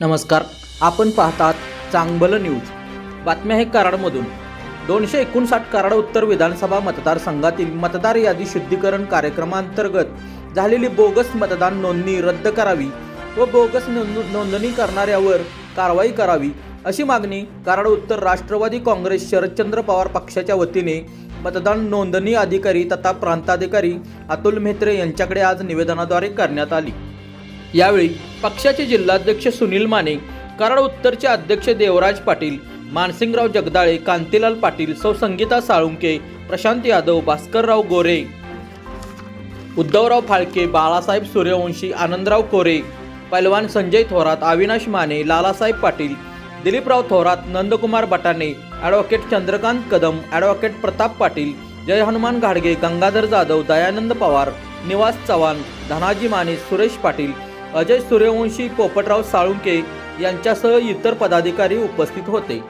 नमस्कार. आपण पाहतात चांगबल न्यूज. बातम्या हे कराडमधून. दोनशे एकोणसाठ कराड उत्तर विधानसभा मतदारसंघातील मतदार यादी शुद्धीकरण कार्यक्रमांतर्गत झालेली बोगस मतदान नोंदणी रद्द करावी व बोगस नोंद नोंदणी करणाऱ्यावर कारवाई करावी अशी मागणी कराड उत्तर राष्ट्रवादी काँग्रेस शरदचंद्र पवार पक्षाच्या वतीने मतदान नोंदणी अधिकारी तथा प्रांताधिकारी अतुल म्हेत्रे यांच्याकडे आज निवेदनाद्वारे करण्यात आली. यावेळी पक्षाचे जिल्हाध्यक्ष सुनील माने कराड उत्तरचे अध्यक्ष देवराज पाटील मानसिंगराव जगदाळे कांतीलाल पाटील सौ संगीता साळुंके प्रशांत यादव भास्करराव गोरे उद्धवराव फाळके बाळासाहेब सूर्यवंशी आनंदराव कोरे पैलवान संजय थोरात अविनाश माने लालासाहेब पाटील दिलीपराव थोरात नंदकुमार बटाणे ॲडव्होकेट चंद्रकांत कदम ॲडव्होकेट प्रताप पाटील जय हनुमान घाडगे गंगाधर जाधव दयानंद पवार निवास चव्हाण धनाजी माने सुरेश पाटील अजय सूर्यवंशी पोपटराव साळुंके यांच्यासह इतर पदाधिकारी उपस्थित होते.